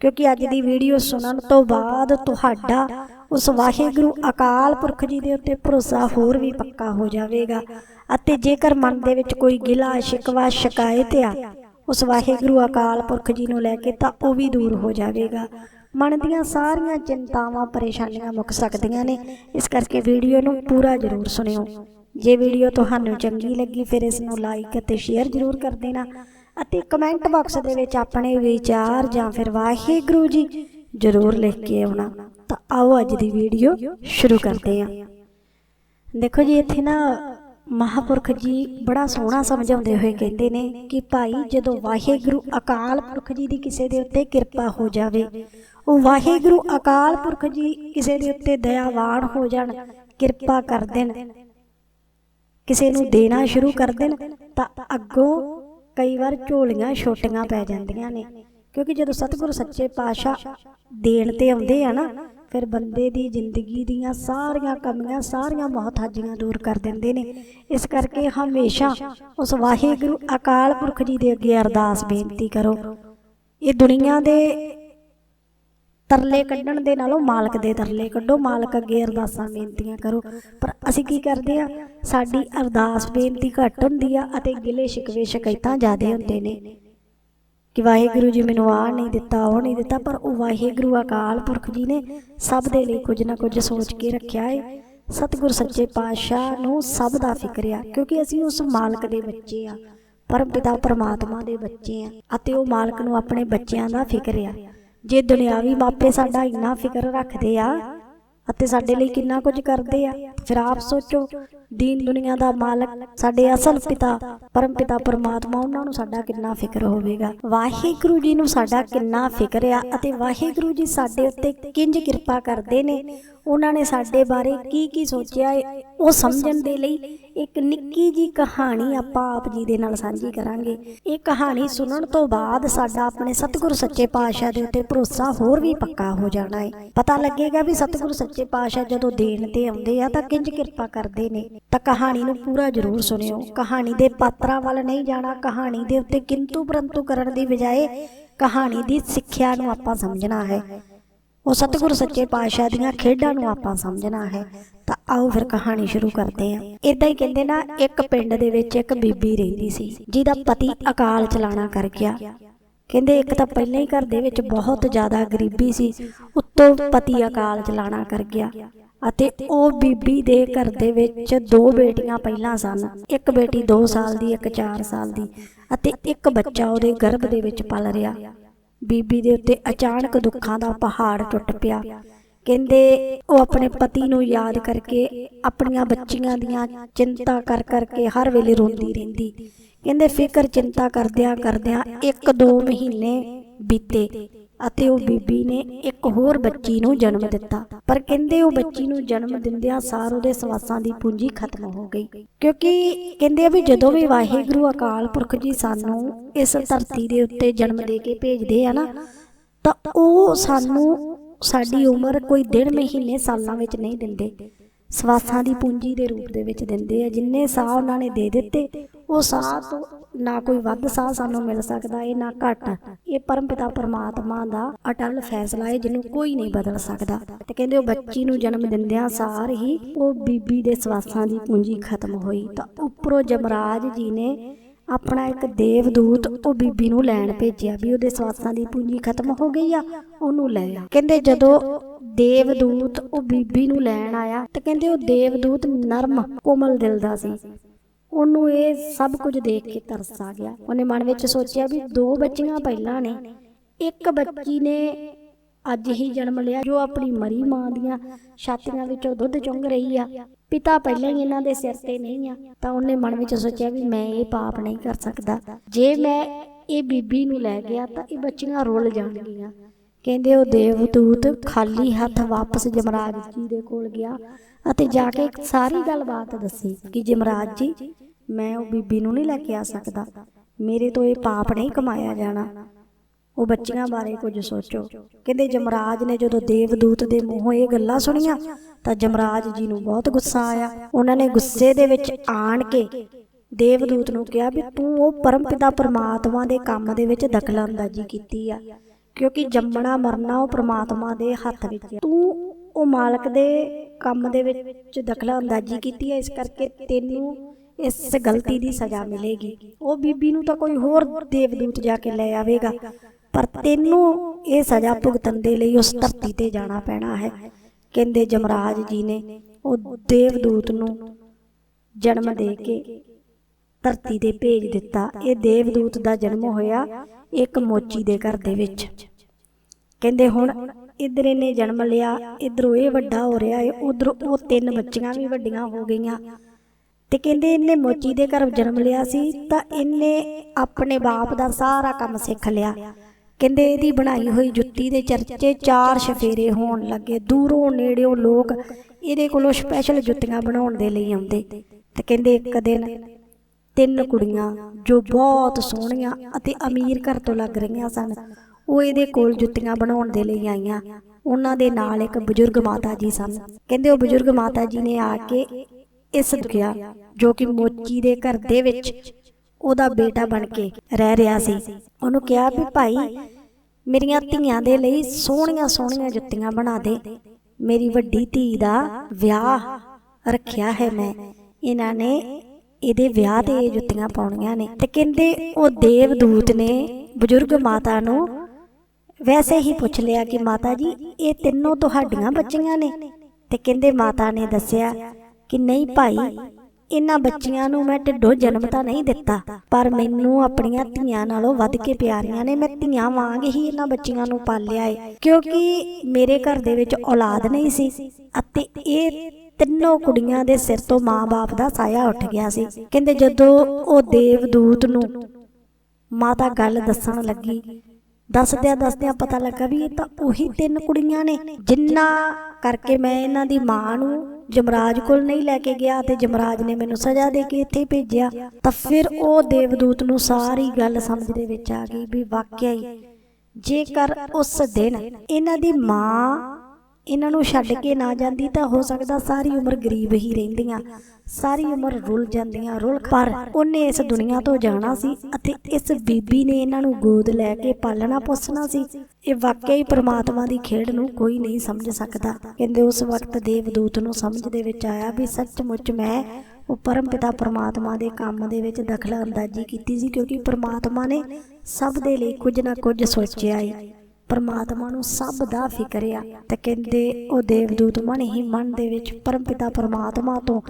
ਕਿਉਂਕਿ ਅੱਜ ਦੀ ਵੀਡੀਓ ਸੁਣਨ ਤੋਂ ਬਾਅਦ ਤੁਹਾਡਾ ਉਸ ਵਾਹਿਗੁਰੂ ਅਕਾਲ ਪੁਰਖ ਜੀ ਦੇ ਉੱਤੇ ਭਰੋਸਾ ਹੋਰ ਵੀ ਪੱਕਾ ਹੋ ਜਾਵੇਗਾ। ਅਤੇ ਜੇਕਰ ਮਨ ਦੇ ਵਿੱਚ ਕੋਈ ਗਿਲਾ, ਸ਼ਿਕਵਾ, ਸ਼ਿਕਾਇਤ ਆ, ਉਸ ਵਾਹਿਗੁਰੂ ਅਕਾਲ ਪੁਰਖ ਜੀ ਨੂੰ ਲੈ ਕੇ ਤਾਂ ਉਹ ਵੀ ਦੂਰ ਹੋ ਜਾਵੇਗਾ। ਮਨ ਦੀਆਂ ਸਾਰੀਆਂ ਚਿੰਤਾਵਾਂ, ਪਰੇਸ਼ਾਨੀਆਂ ਮੁੱਕ ਸਕਦੀਆਂ ਨੇ। ਇਸ ਕਰਕੇ ਵੀਡੀਓ ਨੂੰ ਪੂਰਾ ਜ਼ਰੂਰ ਸੁਣਿਓ। ਜੇ ਵੀਡੀਓ ਤੁਹਾਨੂੰ ਚੰਗੀ ਲੱਗੀ, ਫਿਰ ਇਸ ਨੂੰ ਲਾਈਕ ਅਤੇ ਸ਼ੇਅਰ ਜ਼ਰੂਰ ਕਰ ਦੇਣਾ। ਅਤੇ ਕਮੈਂਟ ਬਾਕਸ ਦੇ ਵਿੱਚ ਆਪਣੇ ਵਿਚਾਰ ਜਾਂ ਫਿਰ ਵਾਹਿਗੁਰੂ ਜੀ ਜ਼ਰੂਰ ਲਿਖ ਕੇ ਆਉਣਾ। ਤਾਂ ਆਓ ਅੱਜ ਦੀ ਵੀਡੀਓ ਸ਼ੁਰੂ ਕਰਦੇ ਹਾਂ। ਦੇਖੋ ਜੀ, ਇੱਥੇ ਨਾ ਮਹਾਪੁਰਖ ਜੀ ਬੜਾ ਸੋਹਣਾ ਸਮਝਾਉਂਦੇ ਹੋਏ ਕਹਿੰਦੇ ਨੇ ਕਿ ਭਾਈ, ਜਦੋਂ ਵਾਹਿਗੁਰੂ ਅਕਾਲ ਪੁਰਖ ਜੀ ਦੀ ਕਿਸੇ ਦੇ ਉੱਤੇ ਕਿਰਪਾ ਹੋ ਜਾਵੇ, ਉਹ ਵਾਹਿਗੁਰੂ ਅਕਾਲ ਪੁਰਖ ਜੀ ਕਿਸੇ ਦੇ ਉੱਤੇ ਦਇਆਵਾਨ ਹੋ ਜਾਣ, ਕਿਰਪਾ ਕਰ ਦੇਣ। ਕਿਸੇ ਨੂੰ ਦੇਣਾ ਸ਼ੁਰੂ ਕਰ ਦੇਣ, ਤਾਂ ਅੱਗੋਂ ਕਈ ਵਾਰ ਝੋਲੀਆਂ ਛੋਟੀਆਂ ਪੈ ਜਾਂਦੀਆਂ ਨੇ। ਕਿਉਂਕਿ ਜਦੋਂ ਸਤਿਗੁਰੂ ਸੱਚੇ ਪਾਤਸ਼ਾਹ ਦੇਣ ਤੇ ਆਉਂਦੇ ਆ ਨਾ, ਫਿਰ ਬੰਦੇ ਦੀ ਜ਼ਿੰਦਗੀ ਦੀਆਂ ਸਾਰੀਆਂ ਕਮੀਆਂ, ਸਾਰੀਆਂ ਮੁਹਤਾਜੀਆਂ ਦੂਰ ਕਰ ਦਿੰਦੇ ਨੇ। ਇਸ ਕਰਕੇ ਹਮੇਸ਼ਾ ਉਸ ਵਾਹਿਗੁਰੂ ਅਕਾਲ ਪੁਰਖ ਜੀ ਦੇ ਅੱਗੇ ਅਰਦਾਸ ਬੇਨਤੀ ਕਰੋ। ਇਹ ਦੁਨੀਆ ਦੇ ਤਰਲੇ ਕੱਢਣ ਦੇ ਨਾਲੋਂ ਮਾਲਕ ਦੇ ਤਰਲੇ ਕੱਢੋ, ਮਾਲਕ ਅੱਗੇ ਅਰਦਾਸਾਂ ਬੇਨਤੀਆਂ ਕਰੋ। ਪਰ ਅਸੀਂ ਕੀ ਕਰਦੇ ਆ ਸਾਡੀ ਅਰਦਾਸ ਬੇਨਤੀ ਘੱਟ ਹੁੰਦੀ ਆ ਅਤੇ ਗਿਲੇ ਸ਼ਿਕਵੇ ਸ਼ਿਕਾਇਤਾਂ ਜ਼ਿਆਦੇ ਹੁੰਦੇ ਨੇ। ਕਿ ਵਾਹਿਗੁਰੂ ਜੀ ਮੈਨੂੰ ਆ ਨਹੀਂ ਦਿੱਤਾ, ਉਹ ਨਹੀਂ ਦਿੱਤਾ, ਪਰ ਉਹ ਵਾਹਿਗੁਰੂ ਅਕਾਲ ਪੁਰਖ ਜੀ ਨੇ ਸਭ ਦੇ ਲਈ ਕੁਝ ਨਾ ਕੁਝ ਸੋਚ ਕੇ ਰੱਖਿਆ ਹੈ ਸਤਿਗੁਰ ਸੱਚੇ ਪਾਤਸ਼ਾਹ ਨੂੰ ਸਭ ਦਾ ਫਿਕਰ ਆ, ਕਿਉਂਕਿ ਅਸੀਂ ਉਸ ਮਾਲਕ ਦੇ ਬੱਚੇ ਆ, ਪਰਮ ਪਿਤਾ ਪਰਮਾਤਮਾ ਦੇ ਬੱਚੇ ਆ, ਅਤੇ ਉਹ ਮਾਲਕ ਨੂੰ ਆਪਣੇ ਬੱਚਿਆਂ ਦਾ ਫਿਕਰ ਆ। ਜੇ ਦੁਨਿਆਵੀ ਮਾਪੇ ਸਾਡਾ ਇੰਨਾ ਫਿਕਰ ਰੱਖਦੇ ਆ ਅਤੇ ਸਾਡੇ ਲਈ ਕਿੰਨਾ ਕੁਝ ਕਰਦੇ ਆ, ਫਿਰ ਆਪ ਸੋਚੋ, ਦੀਨ ਦੁਨੀਆ ਦਾ ਮਾਲਕ ਸਾਡੇ ਅਸਲ ਪਿਤਾ, ਪਰਮ ਪਿਤਾ ਪਰਮਾਤਮਾ, ਉਹਨਾਂ ਨੂੰ ਸਾਡਾ ਕਿੰਨਾ ਫਿਕਰ ਹੋਵੇਗਾ। ਵਾਹਿਗੁਰੂ ਜੀ ਨੂੰ ਸਾਡਾ ਕਿੰਨਾ ਫਿਕਰ ਆ ਅਤੇ ਵਾਹਿਗੁਰੂ ਜੀ ਸਾਡੇ ਉੱਤੇ ਕਿੰਜ ਕਿਰਪਾ ਕਰਦੇ ਨੇ। ਉਹਨਾਂ ਨੇ ਸਾਡੇ ਬਾਰੇ ਕੀ ਕੀ ਸੋਚਿਆ ਹੈ ਉਹ ਸਮਝਣ ਦੇ ਲਈ ਇੱਕ ਨਿੱਕੀ ਜੀ ਕਹਾਣੀ ਆਪਾਂ ਆਪ ਜੀ ਦੇ ਨਾਲ ਸਾਂਝੀ ਕਰਾਂਗੇ। ਇਹ ਕਹਾਣੀ ਸੁਣਨ ਤੋਂ ਬਾਅਦ ਸਾਡਾ ਆਪਣੇ ਸਤਿਗੁਰੂ ਸੱਚੇ ਪਾਤਸ਼ਾਹ ਦੇ ਉੱਤੇ ਭਰੋਸਾ ਹੋਰ ਵੀ ਪੱਕਾ ਹੋ ਜਾਣਾ ਹੈ ਪਤਾ ਲੱਗੇਗਾ ਵੀ ਸਤਿਗੁਰੂ ਸੱਚੇ ਪਾਤਸ਼ਾਹ ਜਦੋਂ ਦੇਣ ਤੇ ਆਉਂਦੇ ਆ ਤਾਂ ਕਿੰਜ ਕਿਰਪਾ ਕਰਦੇ ਨੇ। ਤਾਂ ਕਹਾਣੀ ਨੂੰ ਪੂਰਾ ਜ਼ਰੂਰ ਸੁਣਿਓ। ਕਹਾਣੀ ਦੇ ਪਾਤਰਾਂ ਵੱਲ ਨਹੀਂ ਜਾਣਾ, ਕਹਾਣੀ ਦੇ ਉੱਤੇ ਕਿੰਤੂ ਪਰੰਤੂ ਕਰਨ ਦੀ ਬਜਾਏ ਕਹਾਣੀ ਦੀ ਸਿੱਖਿਆ ਨੂੰ ਆਪਾਂ ਸਮਝਣਾ ਹੈ। ਉਹ ਸਤਿਗੁਰੂ ਸੱਚੇ ਪਾਤਸ਼ਾਹ ਦੀਆਂ ਖੇਡਾਂ ਨੂੰ ਆਪਾਂ ਸਮਝਣਾ ਹੈ। ਤਾਂ ਆਓ ਫਿਰ ਕਹਾਣੀ ਸ਼ੁਰੂ ਕਰਦੇ ਹਾਂ। ਇਦਾਂ ਹੀ ਕਹਿੰਦੇ ਨਾ, ਇੱਕ ਪਿੰਡ ਦੇ ਵਿੱਚ ਇੱਕ ਬੀਬੀ ਰਹਿੰਦੀ ਸੀ, ਜਿਹਦਾ ਪਤੀ ਅਕਾਲ ਚਲਾਣਾ ਕਰ ਗਿਆ। ਕਹਿੰਦੇ ਇੱਕ ਤਾਂ ਪਹਿਲਾਂ ਹੀ ਘਰ ਦੇ ਵਿੱਚ ਬਹੁਤ ਜ਼ਿਆਦਾ ਗਰੀਬੀ ਸੀ, ਉੱਤੋਂ ਪਤੀ ਅਕਾਲ ਚਲਾਣਾ ਕਰ ਗਿਆ। ਅਤੇ ਉਹ ਬੀਬੀ ਦੇ ਘਰ ਦੇ ਵਿੱਚ ਦੋ ਬੇਟੀਆਂ ਪਹਿਲਾਂ ਸਨ। ਇੱਕ ਬੇਟੀ 2 ਸਾਲ ਦੀ, ਇੱਕ 4 ਸਾਲ ਦੀ। ਅਤੇ ਇੱਕ ਬੱਚਾ ਉਹਦੇ ਗਰਭ ਦੇ ਵਿੱਚ ਪਲ ਰਿਹਾ। ਬੀਬੀ ਦੇ ਉੱਤੇ ਅਚਾਨਕ ਦੁੱਖਾਂ ਦਾ ਪਹਾੜ ਟੁੱਟ ਪਿਆ। ਕਹਿੰਦੇ ਉਹ ਆਪਣੇ ਪਤੀ ਨੂੰ ਯਾਦ ਕਰਕੇ ਆਪਣੀਆਂ ਬੱਚੀਆਂ ਦੀਆਂ ਚਿੰਤਾ ਕਰ ਕਰਕੇ ਹਰ ਵੇਲੇ ਰੋਂਦੀ ਰਹਿੰਦੀ। ਕਹਿੰਦੇ ਫਿਕਰ ਚਿੰਤਾ ਕਰਦਿਆਂ ਕਰਦਿਆਂ ਇੱਕ ਦੋ ਮਹੀਨੇ ਬੀਤੇ ਅਤੇ ਉਹ ਬੀਬੀ ਨੇ ਇੱਕ ਹੋਰ ਬੱਚੀ ਨੂੰ ਜਨਮ ਦਿੱਤਾ। ਪਰ ਕਹਿੰਦੇ ਉਹ ਬੱਚੀ ਨੂੰ ਜਨਮ ਦਿੰਦਿਆਂ ਸਾਰ ਉਹਦੇ ਸਵਾਸਾਂ ਦੀ ਪੂੰਜੀ ਖਤਮ ਹੋ ਗਈ। ਕਿਉਂਕਿ ਕਹਿੰਦੇ ਆ ਵੀ ਜਦੋਂ ਵੀ ਵਾਹਿਗੁਰੂ ਅਕਾਲ ਪੁਰਖ ਜੀ ਸਾਨੂੰ ਇਸ ਧਰਤੀ ਦੇ ਉੱਤੇ ਜਨਮ ਦੇ ਕੇ ਭੇਜਦੇ ਆ ਨਾ ਤਾਂ ਉਹ ਸਾਨੂੰ ਸਾਡੀ ਉਮਰ ਕੋਈ ਦਿਨ ਮਹੀਨੇ ਸਾਲਾਂ ਵਿੱਚ ਨਹੀਂ ਦਿੰਦੇ। ਸਵਾਸਾਂ ਦੀ ਪੂੰਜੀ ਦੇ ਰੂਪ ਦੇ ਵਿੱਚ ਦਿੰਦੇ ਆ ਜਿੰਨੇ ਸਾਹ ਉਹਨਾਂ ਨੇ ਦੇ ਦਿੱਤੇ ਉਹ ਸਾਹ ਤੋਂ ਨਾ ਕੋਈ ਵੱਧ ਸਾਹ ਸਾਨੂੰ ਮਿਲ ਸਕਦਾ, ਇਹ ਨਾ ਘੱਟ। ਇਹ ਪਰਮਪਿਤਾ ਪਰਮਾਤਮਾ ਦਾ ਅਟਲ ਫੈਸਲਾ ਹੈ, ਜਿਹਨੂੰ ਕੋਈ ਨਹੀਂ ਬਦਲ ਸਕਦਾ। ਤੇ ਕਹਿੰਦੇ ਉਹ ਬੱਚੀ ਨੂੰ ਜਨਮ ਦਿੰਦਿਆਂ ਸਾਰ ਹੀ ਉਹ ਬੀਬੀ ਦੇ ਸਵਾਸਾਂ ਦੀ ਪੂੰਜੀ ਖਤਮ ਹੋਈ। ਤਾਂ ਉੱਪਰੋਂ ਜਮਰਾਜ ਜੀ ਨੇ ਆਪਣਾ ਇੱਕ ਦੇਵਦੂਤ ਉਹ ਬੀਬੀ ਨੂੰ ਲੈਣ ਭੇਜਿਆ ਵੀ ਉਹਦੇ ਸਵਾਸਾਂ ਦੀ ਪੂੰਜੀ ਖਤਮ ਹੋ ਗਈ ਆ, ਉਹਨੂੰ ਲੈ ਆ। ਕਹਿੰਦੇ ਜਦੋਂ ਦੇਵਦੂਤ ਉਹ ਬੀਬੀ ਨੂੰ ਲੈਣ ਆਇਆ, ਤੇ ਕਹਿੰਦੇ ਉਹ ਦੇਵਦੂਤ ਨਰਮ ਕੋਮਲ ਦਿਲ ਦਾ ਸੀ। ਉਹਨੂੰ ਇਹ ਸਭ ਕੁਝ ਦੇਖ ਕੇ ਤਰਸ ਆ ਗਿਆ। ਉਹਨੇ ਮਨ ਵਿੱਚ ਸੋਚਿਆ ਵੀ ਦੋ ਬੱਚੀਆਂ ਪਹਿਲਾਂ ਨੇ। ਇੱਕ ਬੱਚੀ ਨੇ ਅੱਜ ਹੀ ਜਨਮ ਲਿਆ, ਜੋ ਆਪਣੀ ਮਰੀ ਮਾਂ ਦੀਆਂ ਛਾਤੀਆਂ ਵਿੱਚੋਂ ਦੁੱਧ ਚੁੰਗ ਰਹੀ ਆ। ਪਿਤਾ ਪਹਿਲਾਂ ਹੀ ਇਹਨਾਂ ਦੇ ਸਿਰ ਤੇ ਨਹੀਂ ਆ। ਤਾਂ ਉਹਨੇ ਮਨ ਵਿੱਚ ਸੋਚਿਆ ਵੀ ਮੈਂ ਇਹ ਪਾਪ ਨਹੀਂ ਕਰ ਸਕਦਾ। ਜੇ ਮੈਂ ਇਹ ਬੀਬੀ ਨੂੰ ਲੈ ਗਿਆ ਤਾਂ ਇਹ ਬੱਚੀਆਂ ਰੁੱਲ ਜਾਣਗੀਆਂ। ਕਹਿੰਦੇ ਉਹ ਦੇਵਦੂਤ ਖਾਲੀ ਹੱਥ ਵਾਪਸ ਜਮਰਾਜ ਜੀ ਦੇ ਕੋਲ ਗਿਆ ਅਤੇ ਜਾ ਕੇ ਸਾਰੀ ਗੱਲਬਾਤ ਦੱਸੀ ਕਿ ਜਮਰਾਜ ਜੀ, ਮੈਂ ਉਹ ਬੀਬੀ ਨੂੰ ਨਹੀਂ ਲੈ ਕੇ ਆ ਸਕਦਾ। ਮੇਰੇ ਤੋਂ ਇਹ ਪਾਪ ਨਹੀਂ ਕਮਾਇਆ ਜਾਣਾ। ਉਹ ਬੱਚੀਆਂ ਬਾਰੇ ਕੁਝ ਸੋਚੋ। ਕਹਿੰਦੇ ਜਮਰਾਜ ਨੇ ਜਦੋਂ ਦੇਵਦੂਤ ਦੇ ਮੂੰਹੋਂ ਇਹ ਗੱਲਾਂ ਸੁਣੀਆਂ, ਤਾਂ ਜਮਰਾਜ ਜੀ ਨੂੰ ਬਹੁਤ ਗੁੱਸਾ ਆਇਆ। ਉਹਨਾਂ ਨੇ ਗੁੱਸੇ ਦੇ ਵਿੱਚ ਆਣ ਕੇ ਦੇਵਦੂਤ ਨੂੰ ਕਿਹਾ ਵੀ ਤੂੰ ਉਹ ਪਰਮਪਿਤਾ ਪਰਮਾਤਮਾ ਦੇ ਕੰਮ ਦੇ ਵਿੱਚ ਦਖਲ ਅੰਦਾਜ਼ੀ ਕੀਤੀ ਆ। ਕਿਉਂਕਿ ਜੰਮਣਾ ਮਰਨਾ ਉਹ ਪ੍ਰਮਾਤਮਾ ਦੇ ਹੱਥ ਵਿੱਚ ਹੈ ਤੂੰ ਉਹ ਮਾਲਕ ਦੇ ਕੰਮ ਦੇ ਵਿੱਚ ਦਖਲਅੰਦਾਜ਼ੀ ਕੀਤੀ ਹੈ ਇਸ ਕਰਕੇ ਤੈਨੂੰ ਇਸ ਗਲਤੀ ਦੀ ਸਜ਼ਾ ਮਿਲੇਗੀ। ਉਹ ਬੀਬੀ ਨੂੰ ਤਾਂ ਕੋਈ ਹੋਰ ਦੇਵਦੂਤ ਜਾ ਕੇ ਲੈ ਆਵੇਗਾ ਪਰ ਤੈਨੂੰ ਇਹ ਸਜ਼ਾ ਭੁਗਤਣ ਦੇ ਲਈ ਉਸ ਧਰਤੀ ਤੇ ਜਾਣਾ ਪੈਣਾ ਹੈ। ਕਹਿੰਦੇ ਜਮਰਾਜ ਜੀ ਨੇ ਉਹ ਦੇਵਦੂਤ ਨੂੰ ਜਨਮ ਦੇ ਕੇ ਧਰਤੀ ਤੇ ਭੇਜ ਦਿੱਤਾ। ਇਹ ਦੇਵਦੂਤ ਦਾ ਜਨਮ ਹੋਇਆ। ਇੱਕ ਮੋਚੀ ਦੇ ਘਰ ਦੇ ਵਿੱਚ। ਕਹਿੰਦੇ ਹੁਣ ਇਧਰ ਇਹਨੇ ਜਨਮ ਲਿਆ, ਇਧਰੋਂ ਇਹ ਵੱਡਾ ਹੋ ਰਿਹਾ ਹੈ ਉਧਰ ਉਹ ਤਿੰਨ ਬੱਚੀਆਂ ਵੀ ਵੱਡੀਆਂ ਹੋ ਗਈਆਂ। ਤੇ ਕਹਿੰਦੇ ਇਹਨੇ ਮੋਚੀ ਦੇ ਘਰ ਜਨਮ ਲਿਆ ਸੀ, ਤਾਂ ਇਹਨੇ ਆਪਣੇ ਬਾਪ ਦਾ ਸਾਰਾ ਕੰਮ ਸਿੱਖ ਲਿਆ। ਕਹਿੰਦੇ ਇਹਦੀ ਬਣਾਈ ਹੋਈ ਜੁੱਤੀ ਦੇ ਚਰਚੇ ਚਾਰ ਸ਼ਫੇਰੇ ਹੋਣ ਲੱਗੇ, ਦੂਰੋਂ ਨੇੜਿਓਂ ਲੋਕ ਇਹਦੇ ਕੋਲੋਂ ਸਪੈਸ਼ਲ ਜੁੱਤੀਆਂ ਬਣਾਉਣ ਦੇ ਲਈ ਆਉਂਦੇ। ਤੇ ਕਹਿੰਦੇ ਇੱਕ ਦਿਨ ਤਿੰਨ ਕੁੜੀਆਂ ਜੋ ਬਹੁਤ ਸੋਹਣੀਆਂ ਅਤੇ ਅਮੀਰ ਘਰ ਤੋਂ ਲੱਗ ਰਹੀਆਂ ਸਨ। ਉਹ ਇਹਦੇ ਕੋਲ ਜੁੱਤੀਆਂ ਬਣਾਉਣ ਦੇ ਲਈ ਆਈਆਂ। ਉਹਨਾਂ ਦੇ ਨਾਲ ਇੱਕ ਬਜ਼ੁਰਗ ਮਾਤਾ ਜੀ ਸਨ। ਕਹਿੰਦੇ ਉਹ ਬਜ਼ੁਰਗ ਮਾਤਾ ਜੀ ਨੇ ਆ ਕੇ ਇਸ ਦੁਖਿਆ ਜੋ ਕਿ ਮੋਚੀ ਦੇ ਘਰ ਦੇ ਵਿੱਚ ਉਹਦਾ ਬੇਟਾ ਬਣ ਕੇ ਰਹਿ ਰਿਹਾ ਸੀ। ਉਹਨੂੰ ਕਿਹਾ ਵੀ ਭਾਈ, ਮੇਰੀਆਂ ਧੀਆਂ ਦੇ ਲਈ ਸੋਹਣੀਆਂ ਸੋਹਣੀਆਂ ਜੁੱਤੀਆਂ ਬਣਾ ਦੇ। ਮੇਰੀ ਵੱਡੀ ਧੀ ਦਾ ਵਿਆਹ ਰੱਖਿਆ ਹੈ ਮੈਂ। ਇਹਨਾਂ ਨੇ ਇਹਦੇ ਵਿਆਹ ਤੇ ਜੁੱਤੀਆਂ ਪਾਉਣੀਆਂ ਨੇ। ਤੇ ਕਹਿੰਦੇ ਉਹ ਦੇਵਦੂਤ ਨੇ ਬਜ਼ੁਰਗ ਮਾਤਾ ਨੂੰ ਵੈਸੇ ਹੀ ਪੁੱਛ ਲਿਆ ਕਿ ਮਾਤਾ ਜੀ, ਇਹ ਤਿੰਨੋਂ ਤੁਹਾਡੀਆਂ ਬੱਚੀਆਂ ਨੇ। ਤੇ ਕਹਿੰਦੇ ਮਾਤਾ ਨੇ ਦੱਸਿਆ ਕਿ ਨਹੀਂ ਭਾਈ, ਇਹਨਾਂ ਬੱਚੀਆਂ ਨੂੰ ਮੈਂ ਢਿੱਡੋਂ ਜਨਮ ਤਾਂ ਨਹੀਂ ਦਿੱਤਾ, ਪਰ ਮੈਨੂੰ ਆਪਣੀਆਂ ਧੀਆਂ ਨਾਲੋਂ ਵੱਧ ਕੇ ਪਿਆਰੀਆਂ ਨੇ। ਮੈਂ ਧੀਆਂ ਵਾਂਗ ਹੀ ਇਹਨਾਂ ਬੱਚੀਆਂ ਨੂੰ ਪਾਲਿਆ ਏ। ਕਿਉਂਕਿ ਮੇਰੇ ਘਰ ਦੇ ਵਿੱਚ ਔਲਾਦ ਨਹੀਂ ਸੀ। ਅਤੇ ਇਹ ਤਿੰਨੋਂ ਕੁੜੀਆਂ ਦੇ ਸਿਰ ਤੋਂ ਮਾਂ-ਬਾਪ ਦਾ ਸਾਇਆ ਉੱਠ ਗਿਆ ਸੀ। ਕਹਿੰਦੇ ਜਦੋਂ ਉਹ ਦੇਵਦੂਤ ਨੂੰ ਮਾਤਾ ਗੱਲ ਦੱਸਣ ਲੱਗੀ, ਦੱਸਦਿਆਂ ਦੱਸਦਿਆਂ ਪਤਾ ਲੱਗਾ ਵੀ ਇਹ ਤਾਂ ਉਹੀ ਤਿੰਨ ਕੁੜੀਆਂ ਨੇ, ਜਿੰਨਾ ਕਰਕੇ ਮੈਂ ਇਹਨਾਂ ਦੀ ਮਾਂ ਨੂੰ ਜਮਰਾਜ ਕੋਲ ਨਹੀਂ ਲੈ ਕੇ ਗਿਆ ਤੇ ਜਮਰਾਜ ਨੇ ਮੈਨੂੰ ਸਜ਼ਾ ਦੇ ਕੇ ਇੱਥੇ ਭੇਜਿਆ, ਤਾਂ ਫਿਰ ਉਹ ਦੇਵਦੂਤ ਨੂੰ ਸਾਰੀ ਗੱਲ ਸਮਝ ਦੇ ਵਿੱਚ ਆ ਗਈ ਵੀ ਵਾਕਿਆ ਹੀ ਜੇਕਰ ਉਸ ਦਿਨ ਇਹਨਾਂ ਦੀ ਮਾਂ ਇਹਨਾਂ ਨੂੰ ਛੱਡ ਕੇ ਨਾ ਜਾਂਦੀ ਤਾਂ ਹੋ ਸਕਦਾ ਸਾਰੀ ਉਮਰ ਗਰੀਬ ਹੀ ਰਹਿੰਦੀਆਂ ਸਾਰੀ ਉਮਰ ਰੁੱਲ ਜਾਂਦੀਆਂ ਰੁੱਲ ਪਰ ਉਹਨੇ ਇਸ ਦੁਨੀਆ ਤੋਂ ਜਾਣਾ ਸੀ ਅਤੇ ਇਸ ਬੀਬੀ ਨੇ ਇਹਨਾਂ ਨੂੰ ਗੋਦ ਲੈ ਕੇ ਪਾਲਣਾ ਪੋਸਣਾ ਸੀ। ਇਹ ਵਾਕਿਆ ਹੀ ਪ੍ਰਮਾਤਮਾ ਦੀ ਖੇਡ ਨੂੰ ਕੋਈ ਨਹੀਂ ਸਮਝ ਸਕਦਾ। ਕਹਿੰਦੇ ਉਸ ਵਕਤ ਦੇਵਦੂਤ ਨੂੰ ਸਮਝ ਦੇ ਵਿੱਚ ਆਇਆ ਵੀ ਸੱਚਮੁੱਚ ਮੈਂ ਉਹ ਪਰਮਪਿਤਾ ਪ੍ਰਮਾਤਮਾ ਦੇ ਕੰਮ ਦੇ ਵਿੱਚ ਦਖਲ ਅੰਦਾਜ਼ੀ ਕੀਤੀ ਸੀ ਕਿਉਂਕਿ ਪ੍ਰਮਾਤਮਾ ਨੇ ਸਭ ਦੇ ਲਈ ਕੁਝ ਨਾ ਕੁਝ ਸੋਚਿਆ ਹੈ ਪਰਮਾਤਮਾ ਨੂੰ ਸਭ ਦਾ ਫਿਕਰ ਆ ਤੇ ਕਹਿੰਦੇ ਉਹ ਦੇਵਦੂਤ ਮਨ ਹੀ ਮਨ ਦੇ ਵਿੱਚ ਪਰਮ ਪਿਤਾ ਪਰਮਾਤਮਾ ਤੋਂ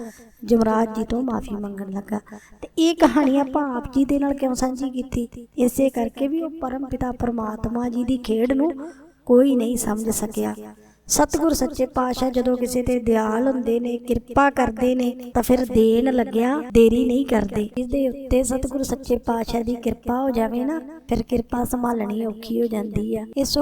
ਜਮਰਾਜ ਜੀ ਤੋਂ ਮਾਫੀ ਮੰਗਣ ਲੱਗਾ। ਤੇ ਇਹ ਕਹਾਣੀ ਆਪਾਂ ਆਪ ਜੀ ਦੇ ਨਾਲ ਕਿਉਂ ਸਾਂਝੀ ਕੀਤੀ? ਇਸੇ ਕਰਕੇ ਵੀ ਉਹ ਪਰਮ ਪਿਤਾ ਪਰਮਾਤਮਾ ਜੀ ਦੀ ਖੇਡ ਨੂੰ ਕੋਈ ਨਹੀਂ ਸਮਝ ਸਕਿਆ। ਸਤਿਗੁਰ ਸੱਚੇ ਪਾਤਸ਼ਾਹ ਜਦੋਂ ਕਿਸੇ ਤੇ ਦਿਆਲ ਹੁੰਦੇ ਨੇ, ਕਿਰਪਾ ਕਰਦੇ ਨੇ, ਤਾਂ ਫਿਰ ਦੇਣ ਲੱਗਿਆ, ਦੇਰੀ ਨਹੀਂ ਕਰਦੇ। ਇਸ ਉੱਤੇ ਸਤਿਗੁਰ ਸੱਚੇ ਪਾਤਸ਼ਾਹ ਦੀ ਕਿਰਪਾ ਹੋ ਜਾਵੇ ਨਾ, ਫਿਰ ਕਿਰਪਾ ਸੰਭਾਲਣੀ ਔਖੀ ਹੋ ਜਾਂਦੀ ਆ। ਇਸ